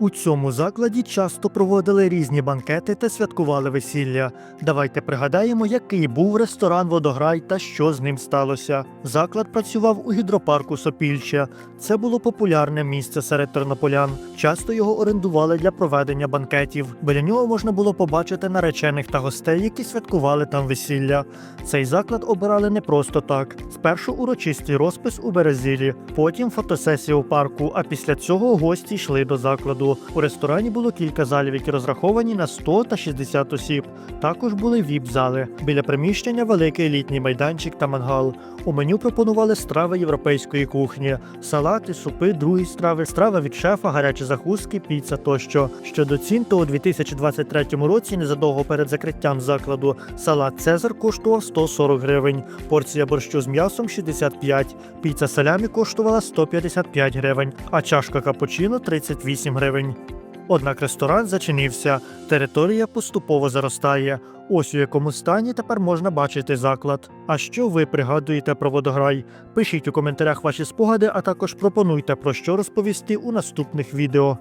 У цьому закладі часто проводили різні банкети та святкували весілля. Давайте пригадаємо, який був ресторан Водограй та що з ним сталося. Заклад працював у гідропарку Сопільча. Це було популярне місце серед тернополян. Часто його орендували для проведення банкетів. Біля нього можна було побачити наречених та гостей, які святкували там весілля. Цей заклад обирали не просто так. Спершу урочистий розпис у березілі, потім фотосесія у парку. А після цього гості йшли до закладу. У ресторані було кілька залів, які розраховані на 100 та 60 осіб. Також були віп-зали. Біля приміщення великий літній майданчик та мангал. У меню пропонували страви європейської кухні: салати, супи, другі страви, страва від шефа, гарячі закуски, піца тощо. Щодо цін, то у 2023 році, незадовго перед закриттям закладу, салат Цезар коштував 140 гривень, порція борщу з м'ясом 65, піца салямі коштувала 155 гривень, а чашка капучино 38 гривень. Однак ресторан зачинився, територія поступово заростає. Ось у якому стані тепер можна бачити заклад. А що ви пригадуєте про водограй? Пишіть у коментарях ваші спогади, а також пропонуйте про що розповісти у наступних відео.